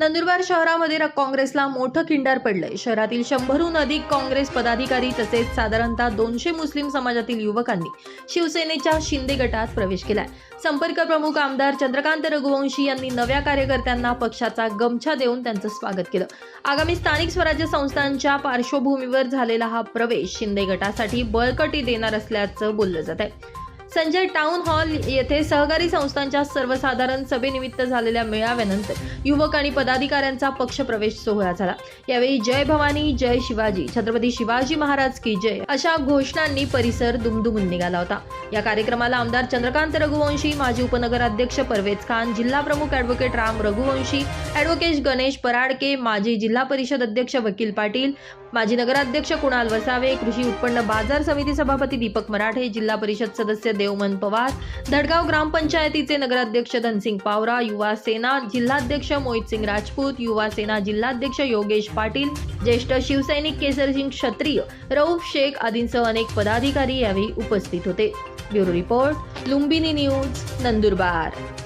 नंदुरबार शहरामध्ये काँग्रेसला मोठं खिंडार पडलंय. शहरातील शंभरहून अधिक काँग्रेस पदाधिकारी तसेच साधारणतः दोनशे मुस्लिम समाजातील युवकांनी शिवसेनेच्या शिंदे गटात प्रवेश केलाय. संपर्क प्रमुख आमदार चंद्रकांत रघुवंशी यांनी नव्या कार्यकर्त्यांना पक्षाचा गमछा देऊन त्यांचं स्वागत केलं. आगामी स्थानिक स्वराज्य संस्थांच्या पार्श्वभूमीवर झालेला हा प्रवेश शिंदे गटासाठी बळकटी देणार असल्याचं बोललं जात आहे संजय टाउन हॉल येथे सहकारी संस्थांच्या सर्वसाधारण सभेनिमित्त झालेल्या मेळाव्यानंतर युवक आणि पदाधिकाऱ्यांचा पक्षप्रवेश सोहळा झाला. यावेळी जय भवानी जय शिवाजी छत्रपती शिवाजी महाराज की जय अशा घोषणांनी परिसर दुमदुमून निघाला होता. या कार्यक्रमाला आमदार चंद्रकांत रघुवंशी माजी उपनगराध्यक्ष परवेज खान जिल्हा प्रमुख ॲडव्होकेट राम रघुवंशी ॲडव्होकेट गणेश पराडके माजी जिल्हा परिषद अध्यक्ष वकील पाटील माजी नगराध्यक्ष कुणाल वसावे कृषी उत्पन्न बाजार समिती सभापती दीपक मराठे जिल्हा परिषद सदस्य देवमन पवार. धडगाव ग्रामपंचायतीचे नगराध्यक्ष धनसिंग पावरा युवा सेना जिल्हाध्यक्ष मोहितसिंग राजपूत युवा सेना जिल्हाध्यक्ष योगेश पाटील ज्येष्ठ शिवसैनिक केसरसिंग क्षत्रिय रऊफ शेख आदींसह अनेक पदाधिकारी यावेळी उपस्थित होते. Bureau report Lumbini news Nandurbar.